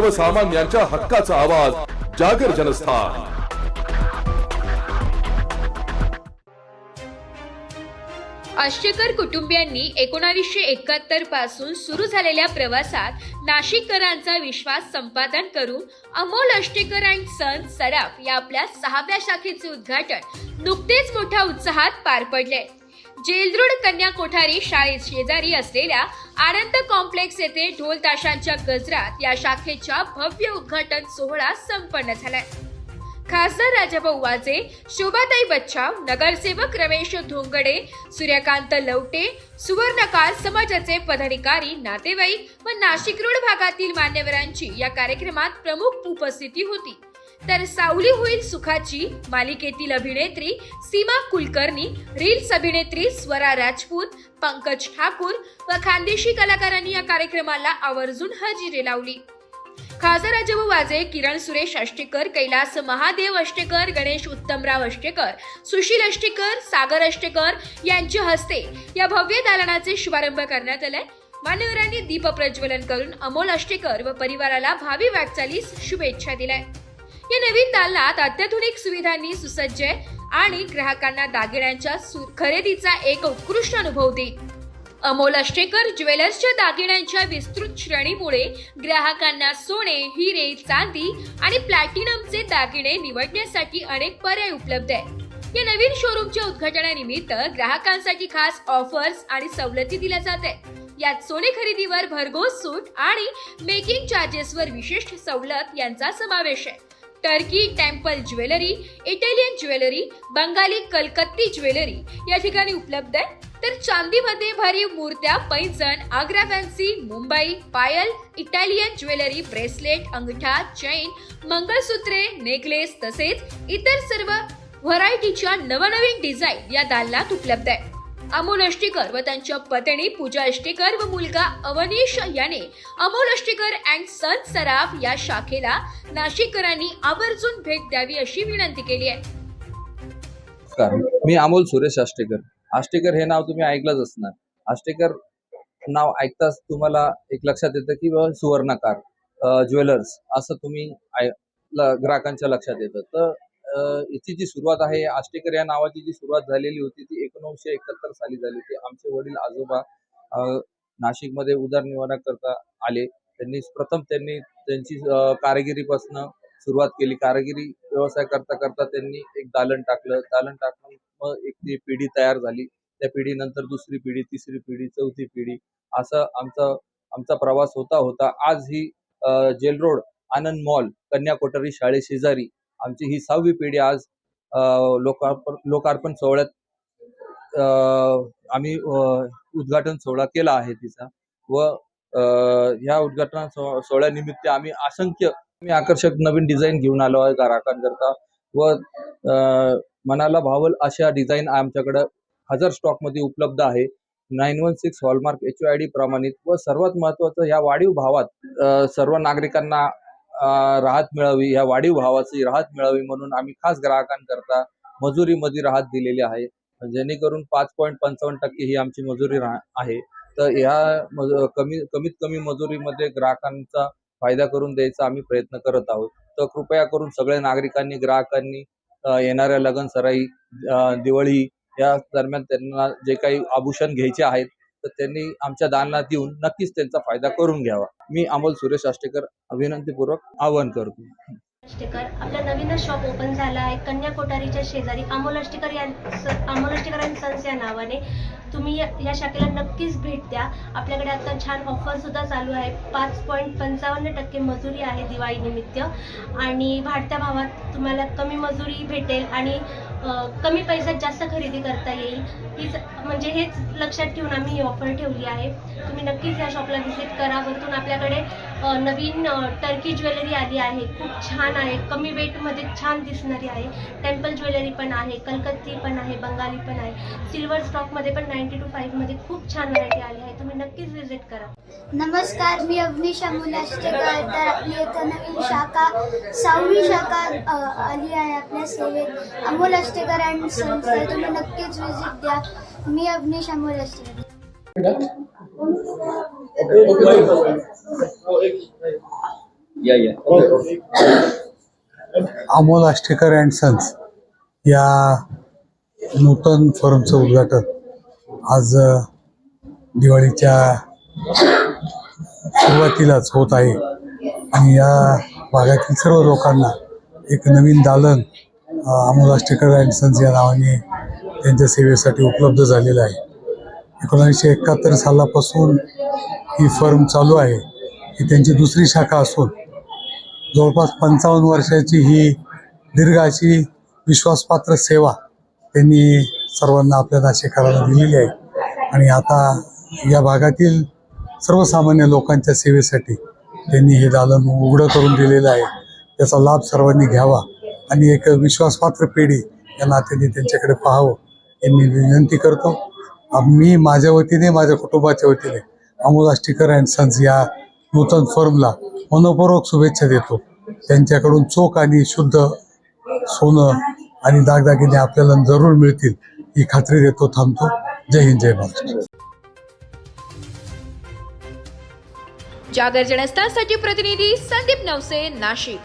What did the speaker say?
सर्वसामान्यांच्या हक्काचा आवाज जागर जनस्थान. आष्टेकर कुटुंबियांनी एकोणावीसशे एकाहत्तरपासून सुरू झालेल्या प्रवासात नाशिककरांचा विश्वास संपादन करून अमोल अष्टेकर अँड सन सराफ या आपल्या सहाव्या शाखेचे उद्घाटन नुकतेच मोठ्या उत्साहात पार पडले. जेलरोड कन्या कोठारी शाळेत शेजारी असलेल्या आनंद कॉम्प्लेक्स येथे ढोल ताशांच्या गजरात या शाखेच्या भव्य उद्घाटन सोहळा संपन्न झालाय. खासदार राजाभाऊ वाजे शोभाताई बच्चाव नगरसेवक रमेश धोंगडे सूर्यकांत लवटे सुवर्णकार समाजाचे पदाधिकारी नातेवाईक व नाशिक रोड भागातील मान्यवरांची या कार्यक्रमात प्रमुख उपस्थिती होती. तर सावली होईल सुखाची मालिकेतील अभिनेत्री सीमा कुलकर्णी रील्स अभिनेत्री स्वरा राजपूत पंकज ठाकूर व खानदेशी कलाकारांनी या कार्यक्रमाला आवर्जून हजेरी लावली. खासदार राजाभाऊ वाजे किरण सुरेश अष्टेकर कैलास महादेव अष्टेकर गणेश उत्तमराव अष्टेकर सुशील अष्टेकर सागर अष्टेकर यांच्या हस्ते या भव्य दालनाचे शुभारंभ करण्यात आलाय. मान्यवरांनी दीप प्रज्वलन करून अमोल अष्टेकर व परिवाराला भावी वाटचालीस शुभेच्छा दिल्या या नवीन दालनात अत्याधुनिक सुविधांनी सुसज्ज आहे आणि ग्राहकांना दागिन्यांच्या सु- खरेदीचा एक उत्कृष्ट अनुभव देईल अमोल अष्टेकर ज्वेलर्सच्या दागिन्यांच्या विस्तृत श्रेणीमुळे ग्राहकांना सोने हिरे चांदी आणि प्लॅटिनमचे दागिने निवडण्यासाठी अनेक पर्याय उपलब्ध आहेत. या नवीन शोरूमच्या उद्घाटनानिमित्त ग्राहकांसाठी खास ऑफर्स आणि सवलती दिल्या जात आहेत. यात सोने खरेदीवर भरघोस सूट आणि मेकिंग चार्जेसवर विशिष्ट सवलत यांचा समावेश आहे. Turkey temple jewellery Italian jewellery Bengali कलकत्ती jewellery या ठिकाणी उपलब्ध आहे. तर चांदीमध्ये भरीव मूर्त्या पैंजण आग्रा फॅन्सी मुंबई पायल इटालियन ज्वेलरी ब्रेसलेट अंगठा चैन मंगळसूत्रे नेकलेस तसेच इतर सर्व व्हरायटीच्या नवनवीन डिझाईन या दालनात उपलब्ध आहे. अमोल अष्टीकर व त्यांच्या पत्नी पूजा अष्टीकर व मुलगा अवनीश याने अमोल अष्टीकर अँड सन सराफ या शाखेला नाशिककरांनी आवर्जून भेट द्यावी अशी विनंती केली आहे. मी अमोल सुरेश आष्टेकर आष्टेकर हे नाव तुम्ही ऐकलंच असणार. आष्टेकर नाव ऐकताच तुम्हाला एक लक्षात येतं की सुवर्णकार ज्वेलर्स असं तुम्ही ग्राहकांच्या लक्षात येतं. तर याची जी सुरुवात आहे आष्टेकर या नावाची जी सुरुवात झालेली होती ती एकोणीसशे एकाहत्तर साली झाली. होती आमचे वडील आजोबा नाशिकमध्ये उदरनिर्वाह करता आले. त्यांनी प्रथम त्यांनी त्यांची कारागिरीपासून कारागिरीपासनं सुरुवात केली. कारागिरी व्यवसाय करता करता त्यांनी एक दालन टाकलं. दालन टाकून मग एक ती पिढी तयार झाली. त्या पिढीनंतर दुसरी पिढी तिसरी पिढी चौथी पिढी असा आमचा आमचा प्रवास होता होता. आज ही जेल रोड आनंद मॉल कन्या कोठारी शाळे शेजारी आमची ही सहावी पिढी आज लोकार्पण लोकार्पण सोहळ्यात आम्ही उद्घाटन सोहळा केला आहे तिचा. व ह्या उद्घाटन सो- सोहळ्यानिमित्त आम्ही असंख्य मी आकर्षक नवीन डिझाईन घेऊन आलो आहे ग्राहकांकरता. व मनाला भावल अशा डिझाईन आमच्याकडं हजार स्टॉकमध्ये उपलब्ध आहे. Nine one six hallmark H I D प्रमाणित व सर्वात महत्त्वाचं ह्या वाढीव भावात सर्व नागरिकांना राहत मिळावी या वाढीव भावाची राहत मिळावी म्हणून आम्ही खास ग्राहकांकरता मजुरीमध्ये राहत दिलेली आहे. जेणेकरून पाच पॉईंट पंचावन्न टक्के ही आमची मजुरी आहे. तर ह्या कमी कमीत कमी मजुरीमध्ये ग्राहकांचा फायदा करून द्यायचा आम्ही प्रयत्न करत आहोत. तर कृपया करून सगळ्या नागरिकांनी ग्राहकांनी येणाऱ्या लगन सराई दिवाळी या दरम्यान त्यांना जे काही आभूषण घ्यायचे आहेत तर त्यांनी आमच्या दालनात येऊन नक्कीच त्यांचा फायदा करून घ्यावा. मी अमोल सुरेश आष्टेकर अभिनंतीपूर्वक आवाहन करतो. अष्टेकर आपला नवीनच शॉप ओपन झाला आहे. कन्या कोठारीच्या शेजारी अमोल अष्टेकर या अमोल अष्टेकर अँड सन्स या नावाने. तुम्ही या या शाखेला नक्कीच भेट द्या. आपल्याकडे आता छान ऑफरसुद्धा चालू आहे. पाच पॉईंट पंचावन्न टक्के मजुरी आहे दिवाळीनिमित्त आणि वाढत्या भावात तुम्हाला कमी मजुरी भेटेल आणि कमी पैशात जास्त खरेदी करता येईल. हीच म्हणजे हेच लक्षात ठेवून आम्ही ही ऑफर ठेवली आहे. तुम्ही नक्कीच या शॉपला व्हिजिट करा. वरतून आपल्याकडे नवीन टर्की ज्वेलरी आली आहे. खूप छान आहे. कमी वेटमध्ये छान दिसणारी आहे. टेम्पल ज्वेलरी पण आहे. कलकत्ती पण आहे. बंगाली पण आहे. सिल्वर स्टॉकमध्ये पण नाही नाईन्टी टू फाईव्हमध्ये खूप छान व्हरायटी आली आहे. तुम्ही नक्कीच व्हिजिट करा. नमस्कार मी अवनीश अमोल अष्टेकर तर आपली इथं नवीन शाखा सहावी शाखा अ, आली आहे आपल्या सेवेत. अमोल अष्टेकर अँड सन्स तर तुम्ही नक्कीच विजिट द्या. मी अवनीश अमोल अष्टेकर या या. अमोल आष्टेकर अँड सन्स या नूतन फर्मचं उद्घाटन. आज दिवाळीच्या सुरुवातीलाच होत आहे. आणि या भागातील सर्व लोकांना एक नवीन दालन अमोल आष्टेकर अँड सन्स या नावाने त्यांच्या सेवेसाठी उपलब्ध झालेलं आहे. एकोणीसशे एकाहत्तर सालापासून ही फर्म चालू आहे. ही त्यांची दुसरी शाखा असून जवळपास पंचावन्न वर्षाची ही दीर्घ अशी विश्वासपात्र सेवा त्यांनी सर्वांना आपल्याला शिकायला दिलेली आहे. आणि आता या भागातील सर्वसामान्य लोकांच्या सेवेसाठी त्यांनी हे दालन उघडं करून दिलेलं आहे. त्याचा लाभ सर्वांनी घ्यावा. आणि एक विश्वासपात्र पिढी या नात्याने त्यांच्याकडे पाहावं हे मी विनंती करतो. मी माझ्या वतीने माझ्या कुटुंबाच्या वतीने अमोल आष्टीकर अँड सन्स या नूतन फर्मला मनपूर्वक शुभेच्छा देतो. त्यांच्याकडून चोख आणि शुद्ध सोनं आणि दागदागिने आपल्याला जरूर मिळतील. ही खात्री देतो थांबतो. जय हिंद जय महाराष्ट्र. जागर जनस्थानसाठी प्रतिनिधी संदीप नवसे नाशिक.